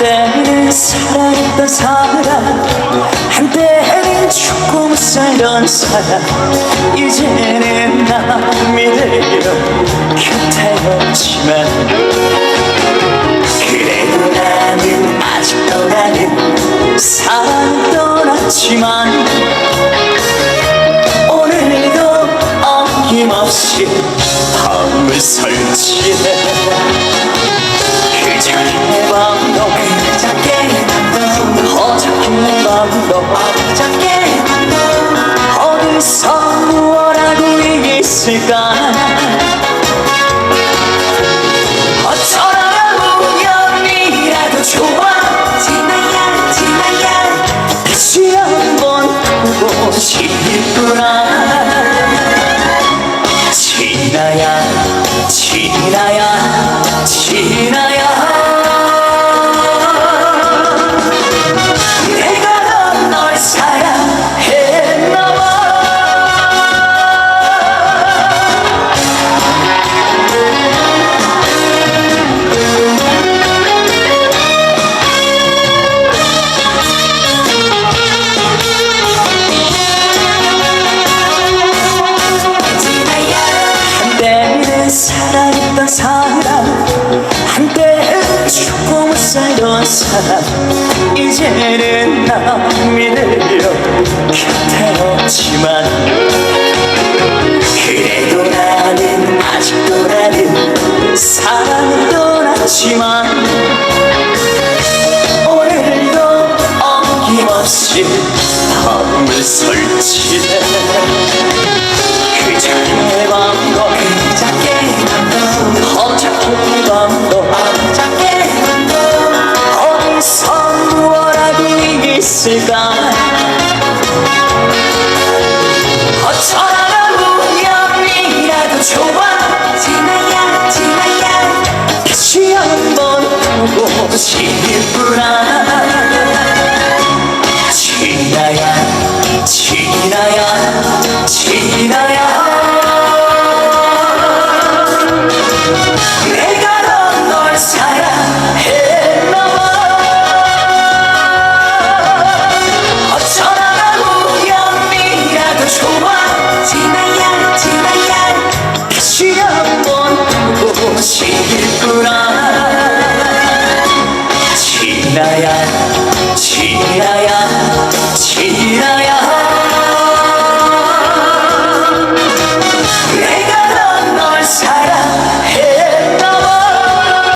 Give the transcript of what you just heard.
한때는 사랑했던 사람 한때는 죽고 못 살던 사람 이제는 나 믿으려 곁에 없지만 그래도 나는 아직도 나는 사랑 떠났지만 오늘도 어김없이 밤을 설치네 어저께 밤도 어디서 무엇 하고 있을까? 어쩌다가 우연이라도 좋아 지나야 지나야 지나야 지나야 사람 한때는 죽고 못 살던 사람. 이제는 나 믿으려 곁에 없지만 그래도 나는 아직도 나는 사랑을 떠났지만 있을까? 어쩌라면 우연이라도 좋아 지나야 지나야. 다시 한번 보고 싶구나. 지나야 지나야 지나야.